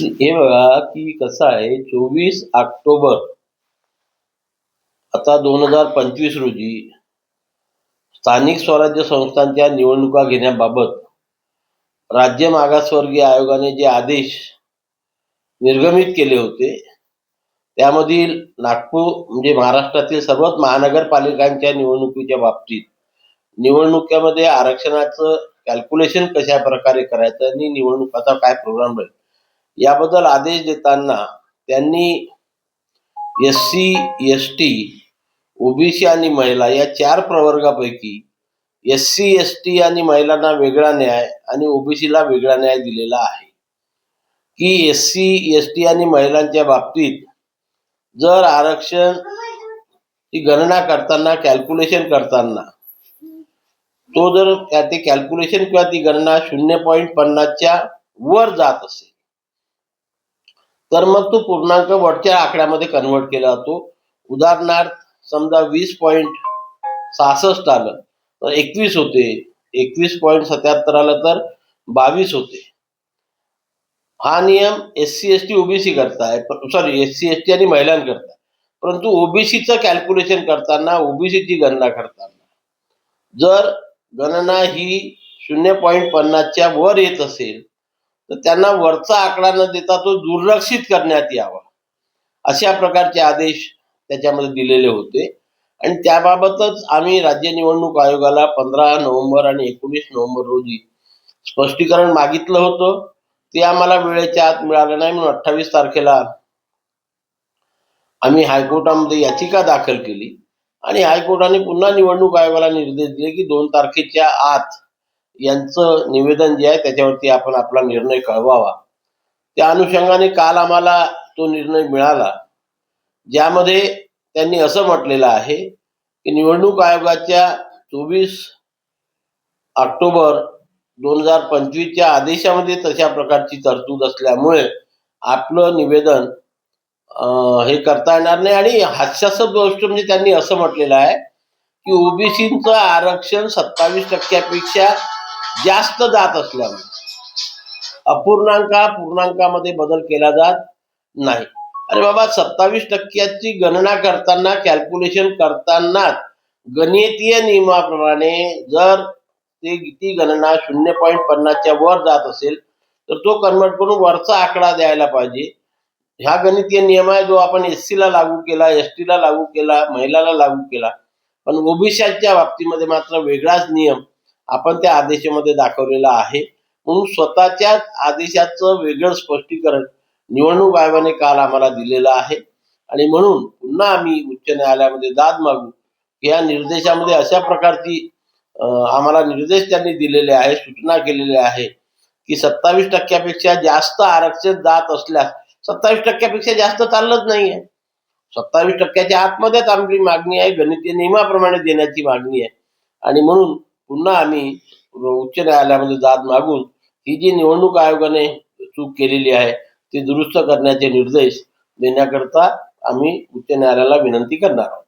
हे बघा की कसं आहे चोवीस ऑक्टोबर आता दोन हजार पंचवीस रोजी स्थानिक स्वराज्य संस्थांच्या निवडणुका घेण्याबाबत राज्य मागासवर्गीय आयोगाने जे आदेश निर्गमित केले होते त्यामधील नागपूर म्हणजे महाराष्ट्रातील सर्वच महानगरपालिकांच्या निवडणुकीच्या बाबतीत निवडणुकीमध्ये आरक्षणाचं कॅल्क्युलेशन कशा प्रकारे करायचं आणि निवडणुकाचा काय प्रोग्राम राहील? याबद्दल आदेश देताना त्यांनी S C S T OBC आणि महिला या चार प्रवर्गापैकी एस सी एस टी आणि महिलांना वेगळा न्याय आणि ओबीसीला वेगळा न्याय दिलेला आहे. की एस सी एस टी आणि महिलांच्या बाबतीत जर आरक्षण ही गणना करताना कॅल्क्युलेशन करताना तो जर त्या- ते कॅल्क्युलेशन किंवा ती गणना शून्य पॉईंट पन्नासच्या वर जात असेल तर मग तो पूर्णांक वरच्या आकड्यामध्ये कन्वर्ट केला जातो. उदाहरणार्थ समजा वीस पॉईंट सहासष्ट आलं तर एकवीस होते. एकवीस पॉईंट सत्याहत्तर आलं तर बावीस होते. हा नियम S C S T OBC करताय sorry S C S T आणि महिलांकरता परंतु ओबीसीचं कॅल्क्युलेशन करताना ओबीसीची गणना करताना जर गणना ही शून्य पॉईंट पन्नासच्या वर येत असेल तर त्यांना वरचा आकडा न देता तो दुर्लक्षित करण्यात यावा. अशा प्रकारचे आदेश त्याच्यामध्ये दिलेले होते. आणि त्याबाबतच आम्ही राज्य निवडणूक आयोगाला पंधरा नोव्हेंबर आणि एकोणीस नोव्हेंबर रोजी स्पष्टीकरण मागितलं होतं. ते आम्हाला वेळेच्या आत मिळालं नाही म्हणून अठ्ठावीस तारखेला आम्ही हायकोर्टामध्ये याचिका दाखल केली. आणि हायकोर्टाने पुन्हा निवडणूक आयोगाला निर्देश दिले की दोन तारखेच्या आत यांचं निवेदन जे आहे त्याच्यावरती आपण आपला निर्णय कळवावा. त्या अनुषंगाने काल आम्हाला तो निर्णय मिळाला. ज्यामध्ये त्यांनी असं म्हटलेलं आहे की निवडणूक आयोगाच्या चोवीस ऑक्टोबर दोन हजार पंचवीसच्या आदेशामध्ये तशा प्रकारची तरतूद असल्यामुळे आपलं निवेदन हे करता येणार नाही आणि हास्यास्पद गोष्ट म्हणजे त्यांनी असं म्हटलेलं आहे की ओबीसीचं आरक्षण सत्तावीस टक्क्यापेक्षा जास्त जात असल्यामुळे. अपूर्णांका पूर्णांकामध्ये बदल केला जात नाही. अरे बाबा सत्तावीस टक्क्याची गणना करताना कॅल्क्युलेशन करताना गणितीय नियमाप्रमाणे जर ते ती गणना शून्य पॉईंट पन्नासच्या वर जात असेल तर तो कन्वर्ट करून वरचा आकडा द्यायला पाहिजे. ह्या गणितीय नियम आहे जो आपण एस ला लागू केला एस ला लागू केला महिलाला लागू केला. पण ओबीसीच्या बाबतीमध्ये मात्र वेगळाच नियम. आपण त्या आदेशामध्ये दाखवलेला आहे. म्हणून स्वतःच्या आदेशाचं वेगळं स्पष्टीकरण निवडणूक आयोगाने काल आम्हाला दिलेलं आहे. आणि म्हणून पुन्हा आम्ही उच्च न्यायालयामध्ये दाद मागू. या निर्देशामध्ये अशा प्रकारची आम्हाला निर्देश त्यांनी दिलेले आहे सूचना केलेल्या आहे की सत्तावीस टक्क्यापेक्षा जास्त आरक्षण जात असल्यास सत्तावीस टक्क्यापेक्षा जास्त चाललंच आहे सत्तावीस टक्क्याच्या आतमध्येच आमची मागणी आहे गणितीय नियमाप्रमाणे देण्याची मागणी आहे. आणि म्हणून पुन्हा आम्ही उच्च न्यायालयामध्ये दाद मागून ही जी निवडणूक आयोगाने चूक केलेली आहे ती दुरुस्त करण्याचे निर्देश देण्याकरता आम्ही उच्च न्यायालयाला विनंती करणार आहोत.